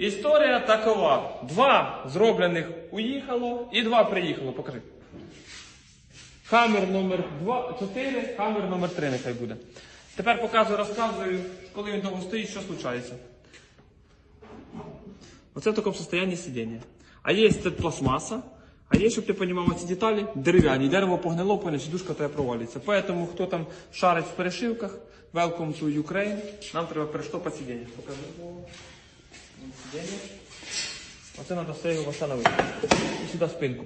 Історія такова. Два зроблених уїхало і два приїхало. Покажи. Хаммер номер 2, 4, хаммер номер 3 нехай буде. Тепер показую, розказую, коли він довго стоїть, що случається. Оце в такому состоянні сидіння. А є тут пластмаса, а є, щоб ти розумів, ці деталі дерев'яні. Дерево погнило, пойне, сидушка тебе провалюється. Поэтому, хто там шарить в перешивках, welcome to Ukraine, нам треба перештопати сидіння. Покажи. Сидіння. Оце треба все його встановити. І сюди спинку.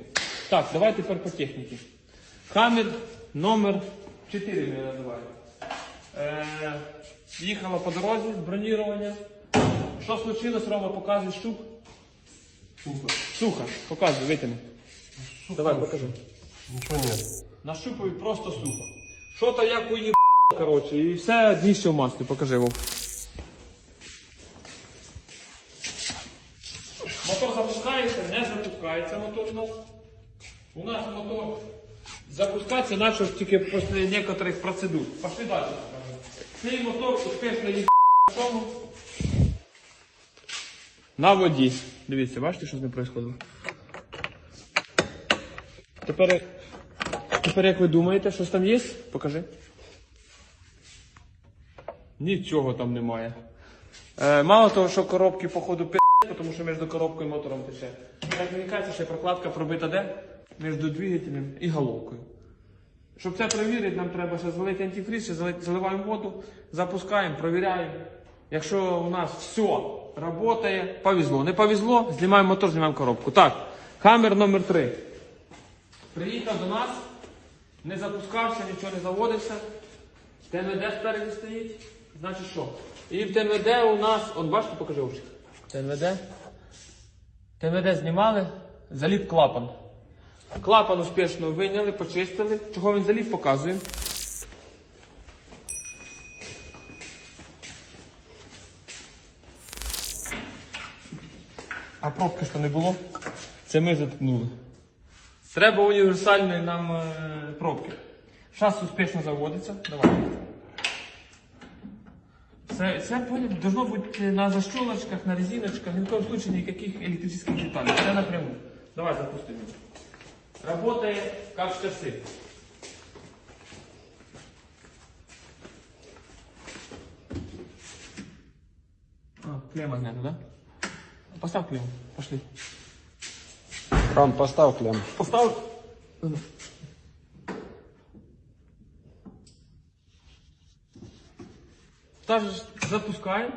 Так, давай тепер по техніці. Хаммер номер 4 ми називаємо. Е, їхала по дорозі, бронірування. Що случилось, Рома, показуй штук. Сухо. Сухо, показуй, витягни. Давай, покажи. Ничего нет. Нащупую просто сухо. Що то як уїб, коротше, і все дніще в маслі, покажи Вов. Мотор запускається, не запускається мотор у нас. У нас мотор запускається, наче тільки після некоторих процедур. Пошли далі. Цей мотор успішно тому. На воді. Дивіться, бачите, що з ним відбувається? Тепер, тепер як ви думаєте, щось там є? Покажи. Нічого там немає. Е, мало того, що коробки, походу, тому що між коробкою і мотором тече. Як мені кажеться, ще прокладка пробита де? Між двигателем і головкою. Щоб це перевірити, нам треба ще залити антифриз, ще заливаємо воду, запускаємо, провіряємо. Якщо у нас все працює, повезло. Не повезло, знімаємо мотор, знімаємо коробку. Так, хаммер номер 3. Приїхав до нас, не запускався, нічого не заводився. ТНВД спереді стоїть. Значить що? І в ТНВД у нас, от бачите, покажи очі. ТНВД. ТНВД знімали, заліп клапан. Клапан успішно вийняли, почистили. Чого він заліп, показуємо. А пробки що не було? Це ми заткнули. Треба універсальної нам е, пробки. Шас успішно заводиться. Давай. Це, це понял, должно бути на защелочках, на резиночках, ни в коем случае никаких электрических деталей. Все напрямую. Давай запустим. Работает как часы. А, клемма снята, да? Поставь клемму. Пошли. Ром, поставь клем. Поставь. Также запускаем.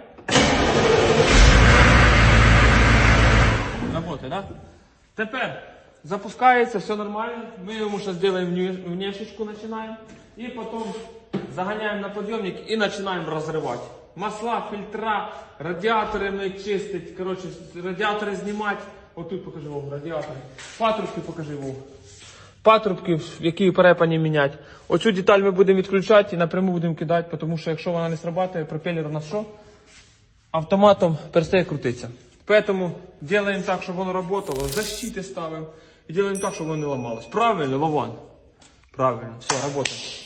Работает, да? Тепер запускається, все нормально. Ми йому зараз зробимо внешечку, починаємо. І потім заганяємо на підйомник і починаємо розривати. Масла, фільтра, радіатори ми чистить. Коротше, радіатори знімати. Отут покажи Вов, радіатори. Патрубки покажи Вов Патрубки, які перепані міняти. Оцю деталь ми будемо відключати і напряму будемо кидати, тому що якщо вона не срабатує, пропелер у нас що? автоматом перестає крутитися. Поэтому делаем так, чтобы оно работало, защиты ставим и делаем так, чтобы оно не ломалось. Правильно, Вован? Правильно, все, работаем.